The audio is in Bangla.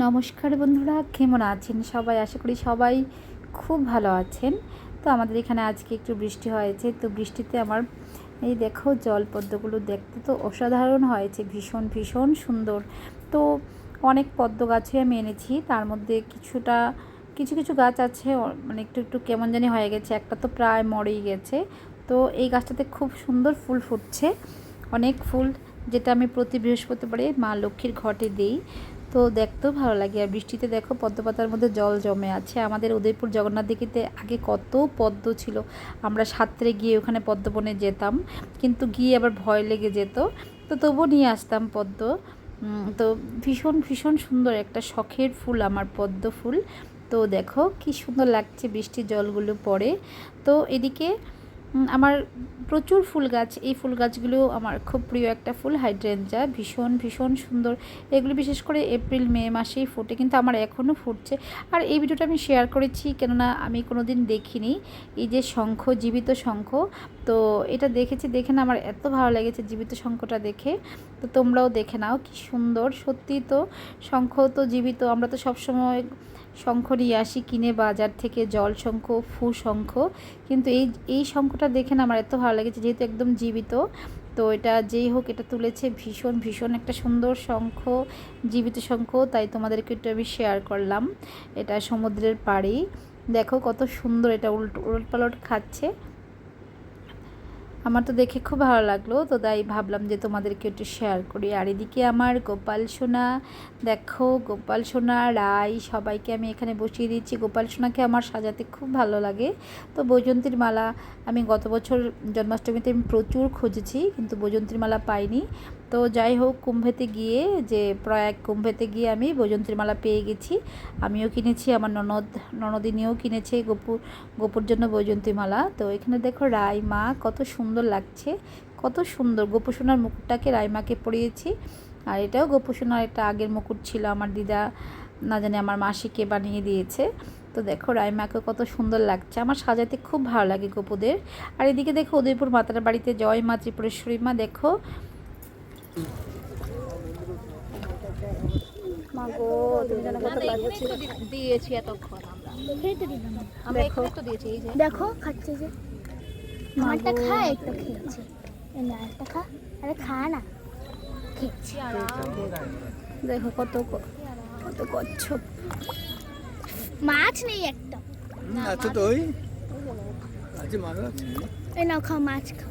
নমস্কার বন্ধুরা, কেমন আছেন সবাই? আশা করি সবাই খুব ভালো আছেন। তো আমাদের এখানে আজকে একটু বৃষ্টি হয়েছে, তো বৃষ্টিতে আমার এই দেখো জল পদ্মগুলো দেখতে তো অসাধারণ হয়েছে, ভীষণ ভীষণ সুন্দর। তো অনেক পদ্ম গাছই আমি এনেছি, তার মধ্যে কিছুটা, কিছু কিছু গাছ আছে মানে একটু একটু কেমন জানি হয়ে গেছে, একটা তো প্রায় মরেই গেছে। তো এই গাছটাতে খুব সুন্দর ফুল ফুটছে, অনেক ফুল, যেটা আমি প্রতি বৃহস্পতিবারে মা লক্ষ্মীর ঘটে দিই। তো দেখতেও ভালো লাগে। আর বৃষ্টিতে দেখো পদ্ম পাতার মধ্যে জল জমে আছে। আমাদের উদয়পুর জগন্নাথ দিঘিতে আগে কত পদ্ম ছিল। আমরা সাঁতরে গিয়ে ওখানে পদ্মবনে যেতাম। কিন্তু গিয়ে আবার ভয় লেগে যেত। তো তবুও নিয়ে আসতাম পদ্ম। তো ভীষণ ভীষণ সুন্দর একটা শখের ফুল আমার পদ্ম ফুল। তো দেখো কি সুন্দর লাগছে বৃষ্টির জলগুলো পড়ে। তো এদিকে আমার প্রচুর ফুল গাছ। এই ফুল গাছগুলো আমার খুব প্রিয় একটা ফুল, হাইড্রেঞ্জা। ভীষণ ভীষণ সুন্দর। এগুলো বিশেষ করে এপ্রিল, মে মাসেই ফোটে, কিন্তু আমার এখনও ফুটছে। আর এই ভিডিওটা আমি শেয়ার করেছি, কেননা আমি কোনো দিন দেখিনি। এই যে শঙ্খ, জীবিত শঙ্খ তো এটা দেখেছি, দেখে না আমার এত ভালো লেগেছে জীবিত শঙ্খটা দেখে। তো তোমরাও দেখে নাও, কি সুন্দর। সত্যি তো শঙ্খ তো জীবিত, আমরা তো সবসময় শঙ্খ নিয়ে আসি কিনে বাজার থেকে, জল শঙ্খ, ফু শঙ্খ। কিন্তু এই এই শঙ্খটা দেখে না আমার এত ভালো লেগেছে, যেহেতু একদম জীবিত। তো এটা যেই হোক, এটা তুলেছে ভীষণ ভীষণ একটা সুন্দর শঙ্খ, জীবিত শঙ্খ। তাই তোমাদেরকে একটু আমি শেয়ার করলাম। এটা সমুদ্রের পাড়েই। দেখো কত সুন্দর এটা উল্ট পালট খাচ্ছে। আমার তো দেখে খুব ভালো লাগল, তো তাই ভাবলাম যে তোমাদেরকে একটু শেয়ার করি। আর এদিকে আমার গোপাল সোনা, দেখো গোপাল সোনা, রাই, সবাইকে আমি এখানে বসিয়ে দিচ্ছি। গোপাল সোনাকে আমার সাজাতে খুব ভালো লাগে। তো বৈজন্তীর মালা, আমি গত বছর জন্মাষ্টমীতে আমি প্রচুর খুঁজেছি, কিন্তু বৈজন্তীর মালা পাইনি। তো যাই হোক, কুম্ভেতে গিয়ে যে প্রয়াগ কুম্ভেতে গিয়ে আমি বৈজন্তীর মালা পেয়ে গেছি। আমিও কিনেছি, আমার ননদ, ননদিনীও কিনেছে গোপুর গোপুর জন্য বৈজন্তী মালা তো এখানে দেখো রাই মা কত সুন্দর লাগছে, কত সুন্দর। গোপুসোনার মুকুটটাকে রাইমাকে পরিয়েছি। আর এটাও গোপুসোনার একটা আগের মুকুট ছিল, আমার দিদা না জানি আমার মাসিকে বানিয়ে দিয়েছে। তো দেখো রাইমাকে কত সুন্দর লাগছে, আমার সাজাতে খুব ভালো লাগে গোপুদের। আর এদিকে দেখো উদয়পুর মাতার বাড়িতে জয় মা ত্রিপুরেশ্বরী মা, দেখো মা গো তুমি যেন কত লাগছে দিয়েছি এতক্ষণ আমরা। খেয়ে তো দিলাম। আমরা দেখো। এখানে তো দিয়েছি এই যে। দেখো খাচ্ছে যে। আমারটা খা একটা খেয়েছে। এই না একটা খা। আরে খা না। খেয়েছে। দেখো কত কত কচ্ছপ। মাছ নেই একটা। আছে তো ওই। আছে মাছ আছে। এই নাও খাও মাছ খাও।